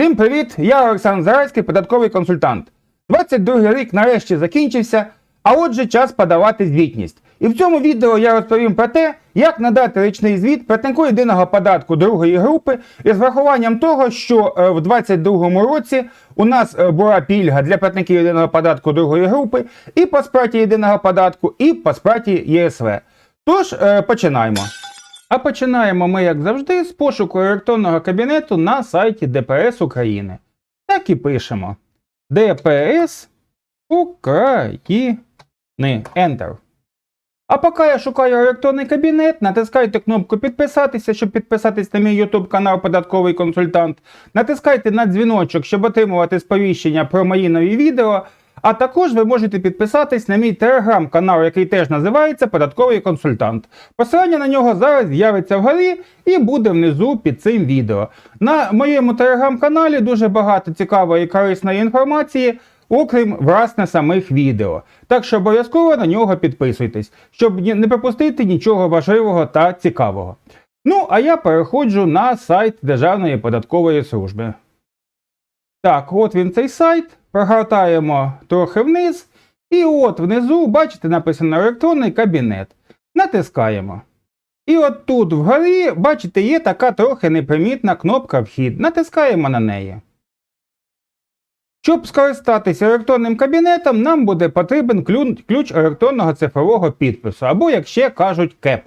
Всім привіт! Я Олександр Зарайський, податковий консультант. 22 рік нарешті закінчився, а отже, час подавати звітність. І в цьому відео я розповім про те, як надати річний звіт платнику єдиного податку другої групи із врахуванням того, що е, в 2022 році у нас е, була пільга для платників єдиного податку другої групи і по сплаті єдиного податку, і по сплаті ЄСВ. Тож е, починаємо. А починаємо ми, як завжди, з пошуку електронного кабінету на сайті ДПС України. Так і пишемо. ДПС України. Enter. А поки я шукаю електронний кабінет, натискайте кнопку підписатися, щоб підписатись на мій YouTube канал Податковий консультант. Натискайте на дзвіночок, щоб отримувати сповіщення про мої нові відео. А також ви можете підписатись на мій телеграм-канал, який теж називається Податковий консультант. Посилання на нього зараз з'явиться вгорі і буде внизу під цим відео. На моєму телеграм-каналі дуже багато цікавої і корисної інформації, окрім власне самих відео. Так що обов'язково на нього підписуйтесь, щоб не пропустити нічого важливого та цікавого. Ну, а я переходжу на сайт Державної податкової служби. Так, от він цей сайт. Прогортаємо трохи вниз. І от внизу, бачите, написано електронний кабінет. Натискаємо. І от тут вгорі, бачите, є така трохи непримітна кнопка Вхід. Натискаємо на неї. Щоб скористатися електронним кабінетом, нам буде потрібен ключ електронного цифрового підпису, або, як ще кажуть, КЕП.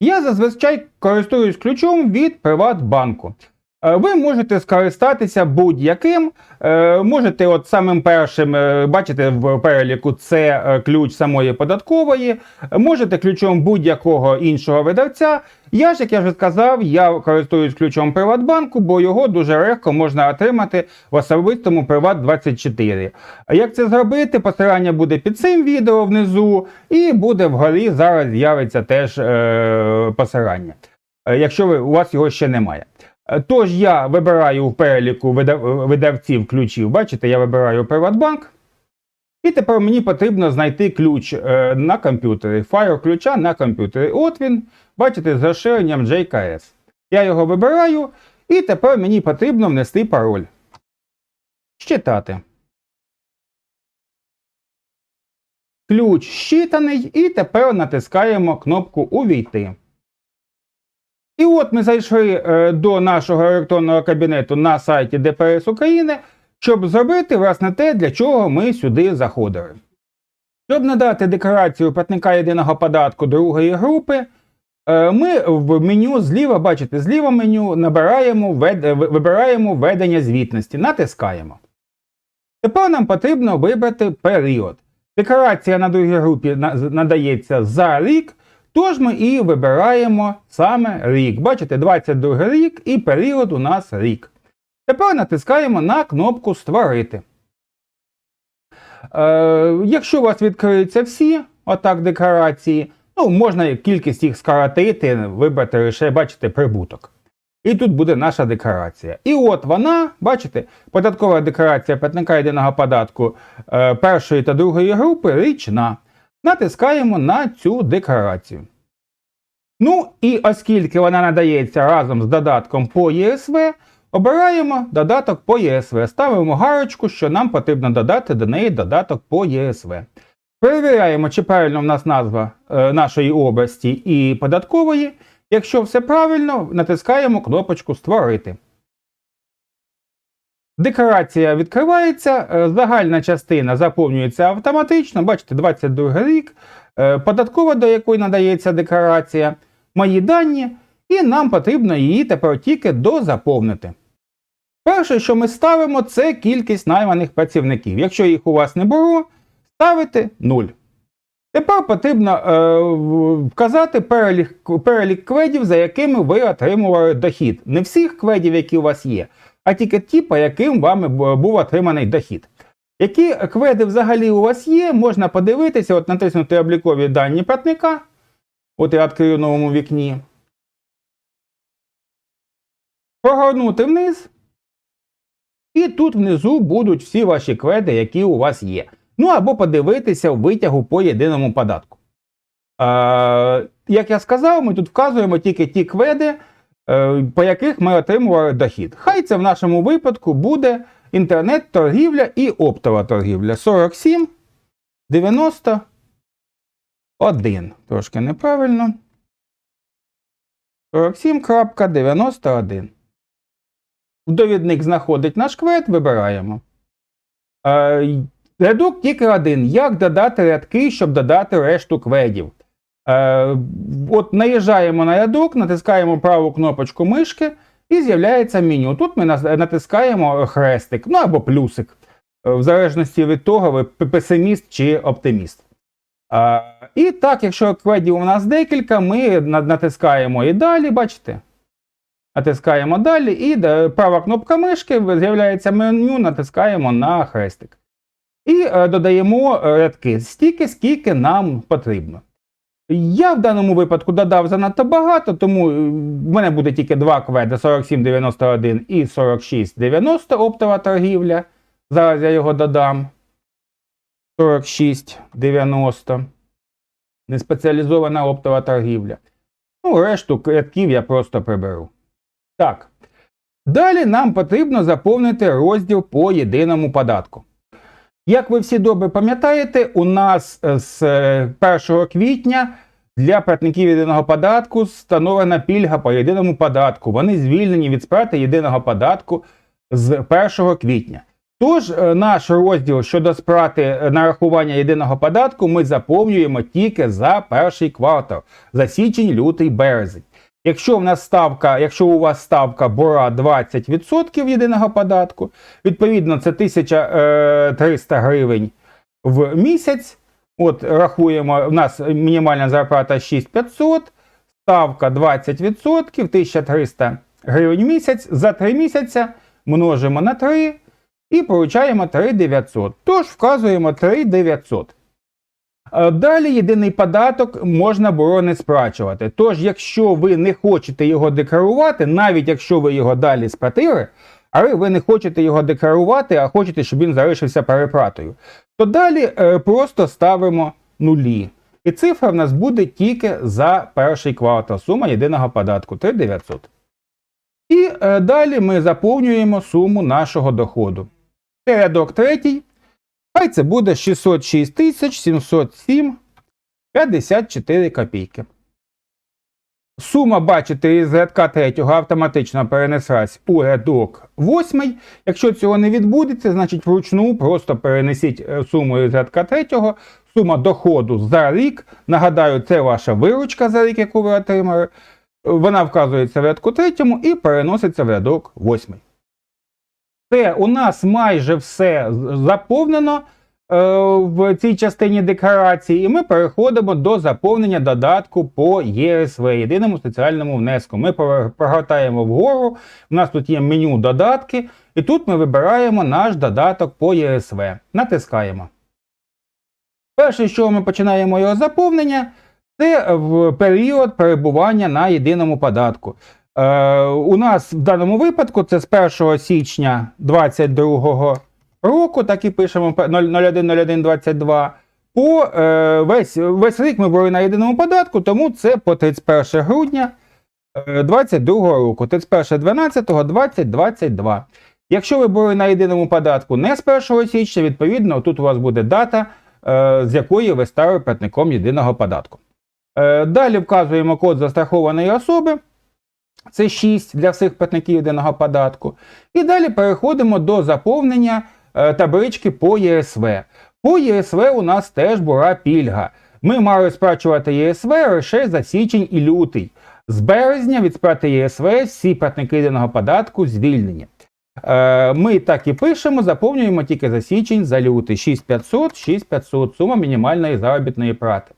Я зазвичай користуюсь ключом від Приватбанку. Е, Ви можете скористатися будь-яким. Е, Можете, от самим першим, е, бачите в переліку, це ключ самої податкової. Можете ключом будь-якого іншого видавця. Я ж, як я вже сказав, я користуюсь ключом Приватбанку, бо його дуже легко можна отримати в особистому Приват 24. Як це зробити? Посилання буде під цим відео внизу, і буде вгорі зараз з'явиться теж е, посилання. Якщо ви, у вас його ще немає. Е, Тож я вибираю в переліку видавців ключів, бачите, я вибираю Приватбанк. І тепер мені потрібно знайти ключ е, на комп'ютері, файл ключа на комп'ютері. От він, бачите, з розширенням JKS. Я його вибираю, і тепер мені потрібно внести пароль. Щитати. Ключ щитаний, і тепер натискаємо кнопку Увійти. І от ми зайшли е, до нашого електронного кабінету на сайті ДПС України, щоб зробити власне те, для чого ми сюди заходили. Щоб надати декларацію платника єдиного податку другої групи, е, ми в меню зліва, бачите, зліва меню набираємо, е, вибираємо введення звітності, натискаємо. Тепер нам потрібно вибрати період. Декларація на другій групі надається за рік, Тож ми і вибираємо саме рік. Бачите, 22 рік і період у нас рік. Тепер натискаємо на кнопку Створити. Е, якщо у вас відкриються всі отак декларації, ну, можна кількість їх скоротити, вибрати лише, бачите, прибуток. І тут буде наша декларація. І от вона, бачите, податкова декларація платника єдиного податку е, першої та другої групи річна натискаємо на цю декларацію. Ну і оскільки вона надається разом з додатком по ЄСВ, обираємо додаток по ЄСВ, ставимо галочку, що нам потрібно додати до неї додаток по ЄСВ. Перевіряємо, чи правильно в нас назва е, нашої області і податкової. Якщо все правильно, натискаємо кнопочку Створити. Декларація відкривається, е, загальна частина заповнюється автоматично. Бачите, 22 рік, е, податкова, до якої надається декларація, мої дані, і нам потрібно її тепер тільки дозаповнити. Перше, що ми ставимо, це кількість найманих працівників. Якщо їх у вас не було, ставите 0. Тепер потрібно е, вказати перелік, перелік кведів, за якими ви отримували дохід. Не всіх кведів, які у вас є, а тільки ті, по яким вами був отриманий дохід. Які кведи взагалі у вас є, можна подивитися, от натиснути облікові дані платника. От я відкрию в новому вікні. Прогорнути вниз. І тут внизу будуть всі ваші кведи, які у вас є. Ну або подивитися в витягу по єдиному податку. Е, як я сказав, ми тут вказуємо тільки ті кведи, е, по яких ми отримували дохід. Хай це в нашому випадку буде інтернет-торгівля і оптова торгівля. 47, 91. Трошки неправильно. 47.91. В довідник знаходить наш квет, вибираємо. Е, Рядок тільки один. Як додати рядки, щоб додати решту кведів? Е, От наїжджаємо на рядок, натискаємо праву кнопочку мишки і з'являється меню. Тут ми натискаємо хрестик, ну або плюсик, е, в залежності від того, ви песиміст чи оптиміст. Е, І так, якщо кведів у нас декілька, ми натискаємо і далі, бачите? Натискаємо далі, і права кнопка мишки з'являється меню, натискаємо на хрестик. І додаємо рядки стільки, скільки нам потрібно. Я в даному випадку додав занадто багато, тому е, в мене буде тільки два кведи 4791 і 4690 оптова торгівля. Зараз я його додам. 4690. Неспеціалізована оптова торгівля. Ну, решту рядків я просто приберу. Так. Далі нам потрібно заповнити розділ по єдиному податку. Як ви всі добре пам'ятаєте, у нас е, з е, 1 квітня для платників єдиного податку встановлена пільга по єдиному податку. Вони звільнені від сплати єдиного податку з 1 квітня. Тож е, наш розділ щодо сплати е, нарахування єдиного податку ми заповнюємо тільки за перший квартал, за січень, лютий, березень. Якщо в нас ставка, якщо у вас ставка бора 20% єдиного податку, відповідно це 1300 гривень в місяць. От рахуємо, у нас мінімальна зарплата 6500, ставка 20%, 1300 гривень в місяць. За 3 місяця множимо на 3 і получаємо 3900. Тож вказуємо 3900. Е, Далі єдиний податок можна було не сплачувати. Тож, якщо ви не хочете його декларувати, навіть якщо ви його далі сплатили, але ви не хочете його декларувати, а хочете, щоб він залишився переплатою, то далі е, просто ставимо нулі. І цифра в нас буде тільки за перший квартал. Сума єдиного податку 3900. І е, далі ми заповнюємо суму нашого доходу. Це рядок третій. Хай це буде 606 70754 копійки. Сума, бачите, із рядка 3 автоматично перенеслась у рядок 8. Якщо цього не відбудеться, значить вручну просто перенесіть е, суму із рядка 3. Сума доходу за рік. Нагадаю, це ваша виручка за рік, яку ви отримали. Е, вона вказується в рядку 3 і переноситься в рядок 8. Все, у нас майже все заповнено е, в цій частині декларації, і ми переходимо до заповнення додатку по ЄСВ, єдиному соціальному внеску. Ми прогортаємо вгору. У нас тут є меню додатки, і тут ми вибираємо наш додаток по ЄСВ. Натискаємо. Перше, що ми починаємо його заповнення, це в період перебування на єдиному податку. Е, у нас в даному випадку це з 1 січня 2022 року, так і пишемо 01.01.22. По е, весь, весь рік ми були на єдиному податку, тому це по 31 грудня 2022 року, 31.12.2022. Якщо ви були на єдиному податку не з 1 січня, відповідно, тут у вас буде дата, е, з якої ви стали платником єдиного податку. Е, Далі вказуємо код застрахованої особи. Це 6 для всіх платників єдиного податку. І далі переходимо до заповнення е, таблички по ЄСВ. По ЄСВ у нас теж була пільга. Ми мали сплачувати ЄСВ лише за січень і лютий. З березня від сплати ЄСВ всі платники єдиного податку звільнені. Е, Ми так і пишемо, заповнюємо тільки за січень, за лютий 6500, 6500, сума мінімальної заробітної плати.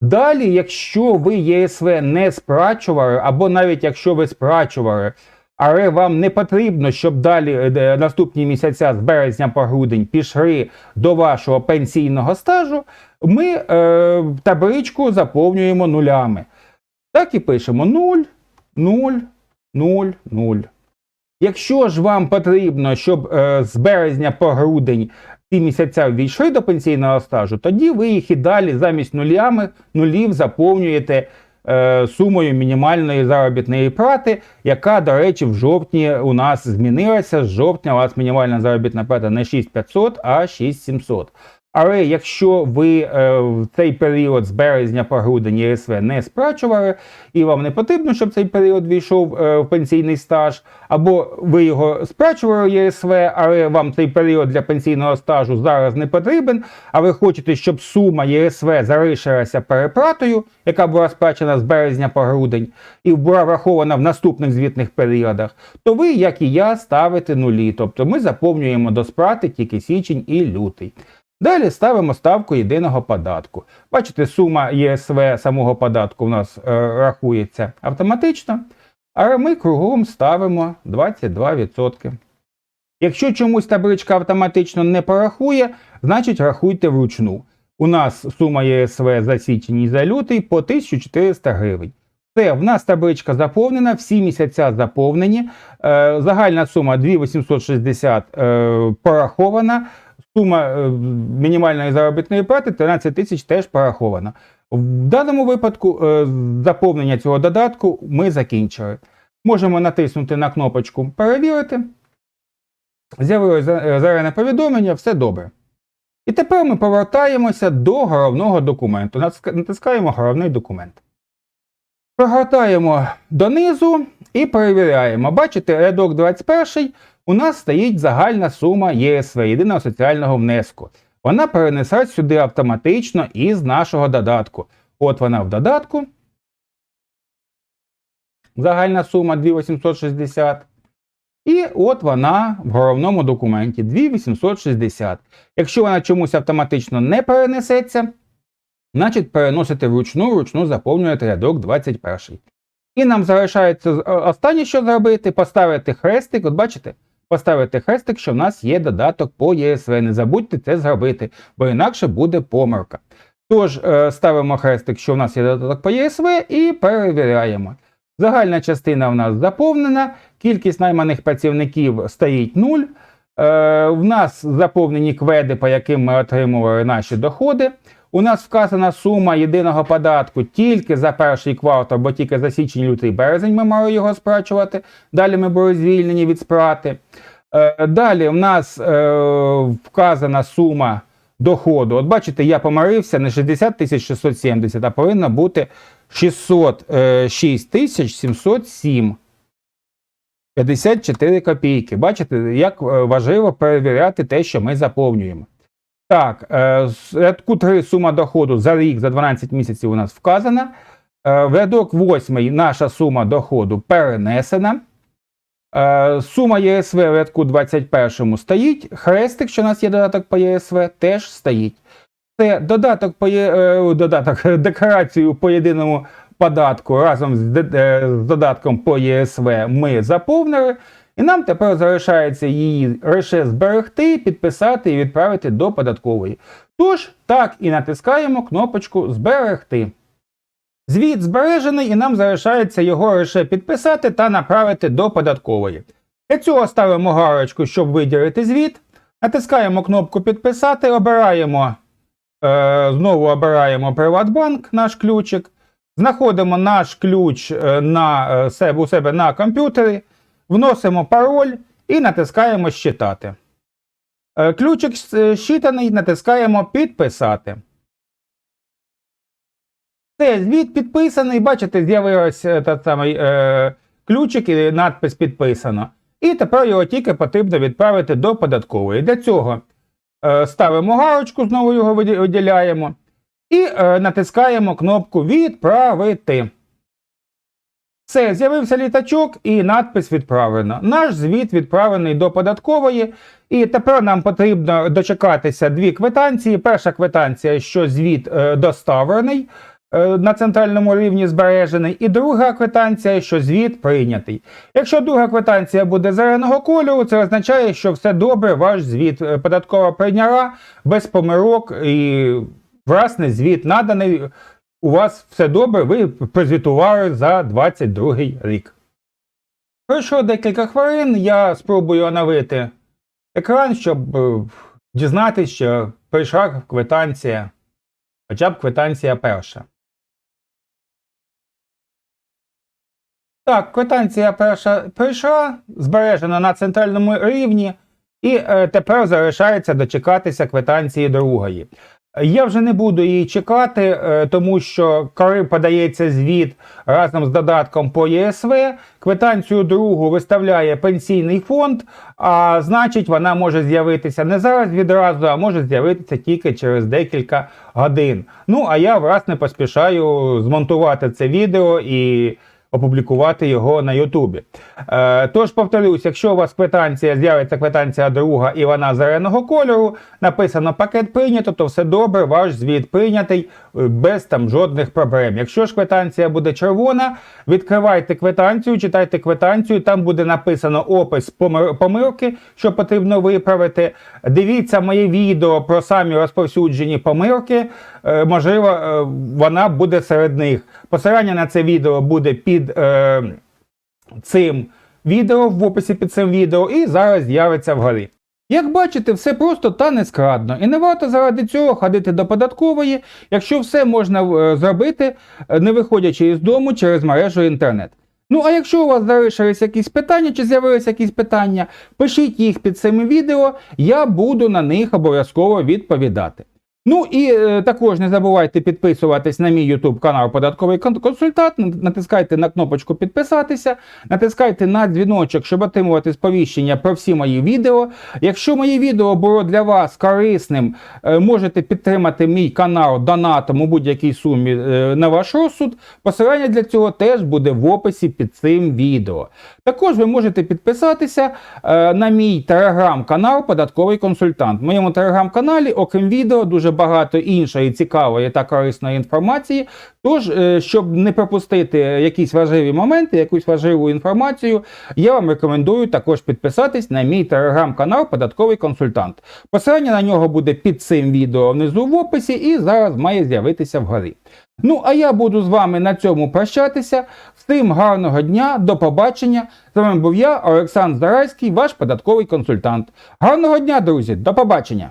Далі, якщо ви ЄСВ не сплачували, або навіть якщо ви сплачували, але вам не потрібно, щоб далі е, наступні місяця з березня по грудень пішли до вашого пенсійного стажу, ми е, табличку заповнюємо нулями. Так і пишемо 0, 0, 0, 0. Якщо ж вам потрібно, щоб е, з березня по грудень ці місяця ввійшли до пенсійного стажу, тоді ви їх і далі замість нулями нулів заповнюєте е, сумою мінімальної заробітної плати, яка, до речі, в жовтні у нас змінилася. З жовтня у вас мінімальна заробітна плата не 6500, а 6700. Але якщо ви е, в цей період з березня по грудень ЄСВ не сплачували, і вам не потрібно, щоб цей період війшов е, в пенсійний стаж, або ви його сплачували ЄСВ, але вам цей період для пенсійного стажу зараз не потрібен, а ви хочете, щоб сума ЄСВ залишилася переплатою, яка була сплачена з березня по грудень, і була врахована в наступних звітних періодах, то ви, як і я, ставите нулі. Тобто ми заповнюємо до сплати тільки січень і лютий. Далі ставимо ставку єдиного податку. Бачите, сума ЄСВ самого податку у нас е, рахується автоматично, але ми кругом ставимо 22%. Якщо чомусь табличка автоматично не порахує, значить рахуйте вручну. У нас сума ЄСВ за січень і за лютий по 1400 гривень. Все, в нас табличка заповнена, всі місяця заповнені. Е, загальна сума 2860 е, порахована. Сума е, мінімальної заробітної плати 13 тисяч теж порахована. В даному випадку е, заповнення цього додатку ми закінчили. Можемо натиснути на кнопочку Перевірити. З'явилось за- зелене повідомлення, все добре. І тепер ми повертаємося до головного документу. Натискаємо головний документ. Прогортаємо донизу і перевіряємо. Бачите, рядок 21 у нас стоїть загальна сума ЄСВ, єдиного соціального внеску. Вона перенесе сюди автоматично із нашого додатку. От вона в додатку. Загальна сума 2860. І от вона в головному документі 2860. Якщо вона чомусь автоматично не перенесеться, значить переносите вручну, вручну заповнюєте рядок 21. І нам залишається останнє, що зробити, поставити хрестик. От бачите, поставити хрестик, що в нас є додаток по ЄСВ. Не забудьте це зробити, бо інакше буде помилка. Тож е, ставимо хрестик, що в нас є додаток по ЄСВ, і перевіряємо. Загальна частина в нас заповнена, кількість найманих працівників стоїть 0. Е, в нас заповнені кведи, по яким ми отримували наші доходи. У нас вказана сума єдиного податку тільки за перший квартал, бо тільки за січень, лютий, березень ми мали його сплачувати. Далі ми були звільнені від сплати. Е, Далі в нас е, вказана сума доходу. От бачите, я помарився не 60 тисяч 670, а повинно бути 606 тисяч 707. 54 копійки. Бачите, як е, важливо перевіряти те, що ми заповнюємо. Так, е, рядку 3 сума доходу за рік, за 12 місяців у нас вказана. Е, В рядок 8 наша сума доходу перенесена. Е, Сума ЄСВ в рядку 21 стоїть. Хрестик, що у нас є додаток по ЄСВ, теж стоїть. Це додаток по Є- додаток, декларацію по єдиному податку разом з додатком по ЄСВ ми заповнили. І нам тепер залишається її лише зберегти, підписати і відправити до податкової. Тож, так і натискаємо кнопочку Зберегти. Звіт збережений, і нам залишається його лише підписати та направити до податкової. Для цього ставимо галочку, щоб виділити звіт. Натискаємо кнопку Підписати, обираємо, е, знову обираємо Приватбанк, наш ключик. Знаходимо наш ключ е, на, е, у себе на комп'ютері, вносимо пароль і натискаємо Щитати. Е, Ключик е, щитаний, натискаємо Підписати. Все, звіт підписаний. Бачите, з'явився самий е, ключик і надпис підписано. І тепер його тільки потрібно відправити до податкової. Для цього е, ставимо галочку, знову його виділяємо. І е, натискаємо кнопку Відправити. Все, з'явився літачок і надпис відправлено. Наш звіт відправлений до податкової. І тепер нам потрібно дочекатися дві квитанції. Перша квитанція, що звіт е, доставлений е, на центральному рівні збережений, і друга квитанція, що звіт прийнятий. Якщо друга квитанція буде зеленого кольору, це означає, що все добре, ваш звіт е, податкова прийняла без помилок і власне звіт наданий. У вас все добре, ви прозвітували за 22 рік. Пройшло декілька хвилин, я спробую оновити екран, щоб е, дізнатися, що прийшла квитанція, хоча б квитанція перша. Так, квитанція перша прийшла, збережена на центральному рівні, і е, тепер залишається дочекатися квитанції другої. Я вже не буду її чекати, е, тому що коли подається звіт разом з додатком по ЄСВ, квитанцію другу виставляє пенсійний фонд, а значить вона може з'явитися не зараз відразу, а може з'явитися тільки через декілька годин. Ну а я власне поспішаю змонтувати це відео і опублікувати його на Ютубі. Е, тож повторюсь, якщо у вас квитанція з'явиться квитанція друга і вона зеленого кольору, написано пакет прийнято, то все добре, ваш звіт прийнятий е, без там жодних проблем. Якщо ж квитанція буде червона, відкривайте квитанцію, читайте квитанцію, там буде написано опис помилки, що потрібно виправити. Дивіться моє відео про самі розповсюджені помилки. Е, можливо, е, вона буде серед них. Посилання на це відео буде під е, цим відео, в описі під цим відео, і зараз з'явиться вгорі. Як бачите, все просто та нескладно, і не варто заради цього ходити до податкової, якщо все можна е, зробити, не виходячи із дому через мережу інтернет. Ну а якщо у вас залишились якісь питання чи з'явилися якісь питання, пишіть їх під цим відео, я буду на них обов'язково відповідати. Ну і е, також не забувайте підписуватись на мій YouTube канал Податковий консультант. Натискайте на кнопочку підписатися, натискайте на дзвіночок, щоб отримувати сповіщення про всі мої відео. Якщо моє відео було для вас корисним, е, можете підтримати мій канал донатом у будь-якій сумі е, на ваш розсуд. Посилання для цього теж буде в описі під цим відео. Також ви можете підписатися на мій телеграм-канал Податковий консультант. В моєму телеграм-каналі, окрім відео, дуже багато іншої цікавої та корисної інформації. Тож, е, щоб не пропустити якісь важливі моменти, якусь важливу інформацію, я вам рекомендую також підписатись на мій телеграм-канал Податковий консультант. Посилання на нього буде під цим відео внизу в описі і зараз має з'явитися вгорі. Ну, а я буду з вами на цьому прощатися. Всім гарного дня, до побачення. З вами був я, Олександр Зарайський, ваш податковий консультант. Гарного дня, друзі, до побачення!